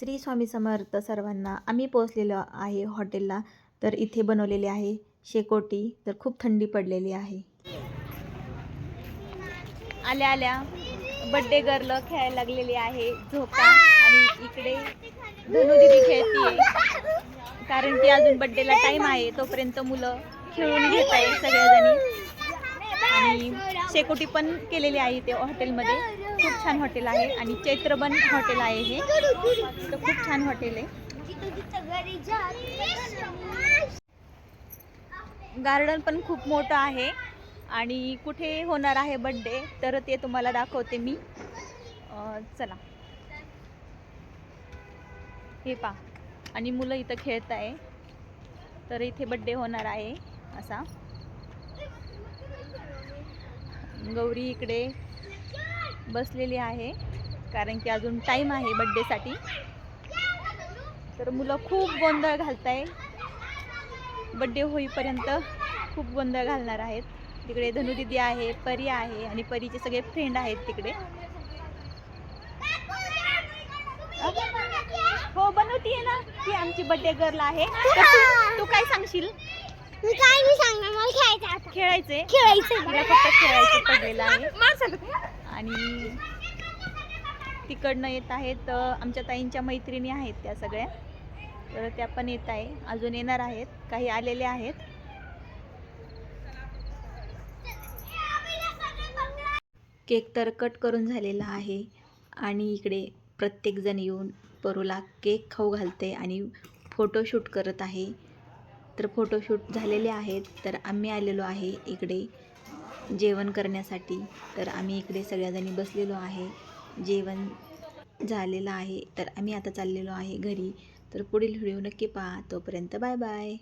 श्री स्वामी समर्थ सर्वांना आम्ही पोहोचलेलो आहे हॉटेलला. तर इथे बनवलेले आहे शेकोटी. तर खूप थंडी पडलेली आहे. आल्या आल्या बड्डे गर्ल खेळायला लागलेली आहे. झोका. आणि इकडे धनु दिदी खेळतीये. कारण की अजून बड्डेला टाइम आहे. तोपर्यंत मुलं खेळून घेत आहे सगळ्याजणी आणि शेकोटी पण केलेली आहे ते हॉटेलमध्ये. खूप छान हॉटेल आहे आणि चैत्रबन हॉटेल आहे हे. तर खूप छान हॉटेल आहे. गार्डन पण खूप मोठं आहे आणि कुठे होणार आहे बड्डे तर ते तुम्हाला दाखवते मी. चला. हे पा आणि मुलं इथं खेळत आहे तर इथे बड्डे होणार आहे असा. गौरी इकडे बसलेली आहे. कारण की अजून टाईम आहे बड्डेसाठी तर मुलं खूप गोंधळ घालत आहे बड्डे होईपर्यंत खूप गोंधळ घालणार आहेत. तिकडे धनुदिदी आहे परी आहे आणि परीचे सगळे फ्रेंड आहेत तिकडे. हो बनवतीये ना? ती आमची बड्डे गर्ल आहे. तू- काय सांगशील? काय मी सांगणार? खेळायचंय खेळायचं. तिला फक्त खेळायचं पडलेलं आहे. आणि तिकडनं येत आहेत आमच्या ताईंच्या मैत्रिणी आहेत त्या सगळ्या. तर त्या पण येत आहे. अजून येणार आहेत. काही आलेले आहेत. केक तर कट करून झालेला आहे. आणि इकडे प्रत्येकजण येऊन परूला केक खाऊ घालते आणि फोटोशूट करत आहे. तर फोटोशूट झालेले आहेत तर आम्ही आलेलो आहे इकडे जेवण करण्यासाठी. तर आम्ही इकडे सगळ्याजणी बसलेलो आहे. जेवण झालेलं आहे तर आम्ही आता चाललेलो आहे घरी. तर पुढील व्हिडिओ नक्की पहा. तोपर्यंत बाय बाय.